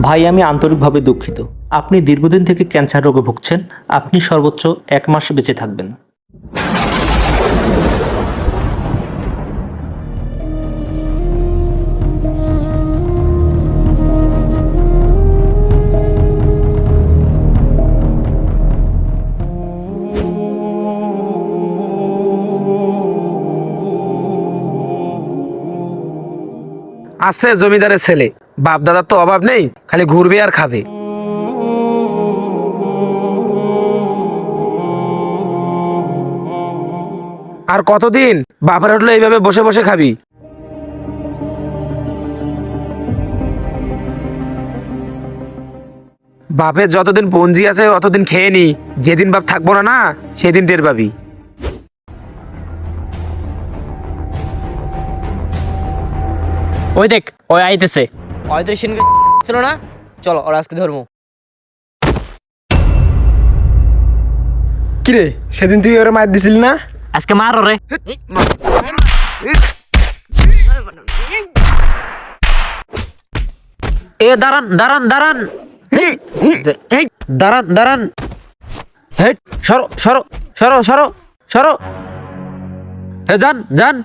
ভাই, আমি আন্তরিকভাবে দুঃখিত। আপনি দীর্ঘদিন থেকে ক্যান্সার রোগে ভুগছেন। আপনি সর্বোচ্চ এক মাস বেঁচে থাকবেন। আছে জমিদারের ছেলে। বাপ দাদার তো অভাব নেই, খালি ঘুরবে আর খাবে। আর কতদিন বাপের হোটেলে এইভাবে বসে বসে খাবি? বাপের যতদিন পঞ্জি আছে, অতদিন খেয়ে নি, যেদিন বাপ থাকব না না, সেদিন টের পাবি। ওই দেখ, ওই আইতেছে। হয়তো সেনকে ছিল না? চলো ওরা আজকে ধরবো কিরে সেদিন তুই ওরা মার দিছিলি না? আজকে মার রে। এ দাঁড়ান দাঁড়ান দাঁড়ান। এই দাঁড়ান দাঁড়ান। হেট সরো সরো সরো সরো সরো। হে যান যান।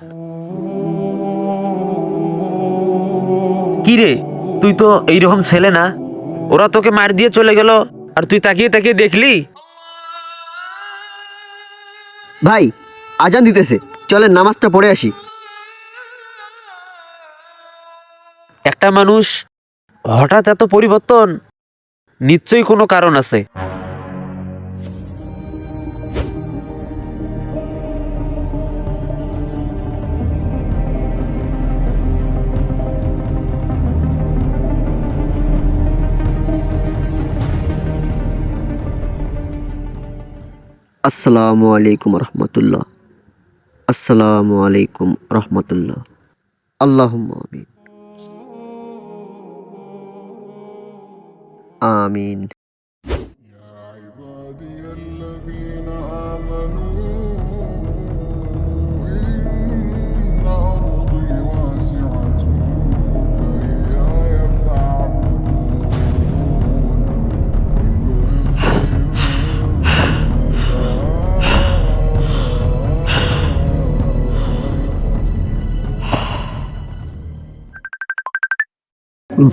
কি রে? তুই তো এইরকম ছেলে না। ওরা তোকে মার দিয়ে চলে গেল আর তুই তাকিয়ে তাকিয়ে দেখলি? ভাই আজান দিতেছে। চলেন নামাজটা পড়ে আসি। একটা মানুষ হঠাৎ এত পরিবর্তন নিশ্চয়ই কোনো কারণ আছে। আসসালামু আলাইকুম রহমতুল্লাহ আসসালামু আলাইকুম রহমতুল্লাহ আল্লাহ আমিন আমিন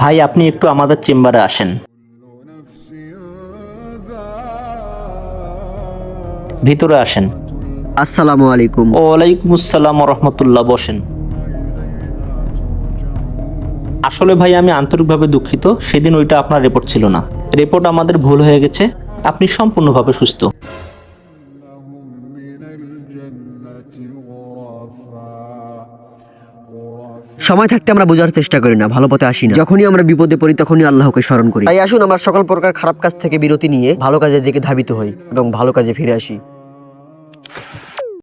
ভাই আপনি একটু আমাদের চেম্বারে আসেন। ভিতরে আসেন। আসসালামু আলাইকুম। ওয়ালাইকুম আসসালাম রহমতুল্লাহ বসেন। আসলে ভাই আমি আন্তরিকভাবে দুঃখিত সেদিন ওইটা আপনার রিপোর্ট ছিল না। রিপোর্ট আমাদের ভুল হয়ে গেছে আপনি সম্পূর্ণভাবে সুস্থ। সময় থাকতে আমরা বোঝার চেষ্টা করি না, ভালো পথে আসি না। যখনই আমরা বিপদে পড়ি, তখনই আল্লাহকে স্মরণ করি। তাই আসুন আমরা সকল প্রকার খারাপ কাজ থেকে বিরতি নিয়ে ভালো কাজের দিকে ধাবিত হই এবং ভালো কাজে ফিরে আসি।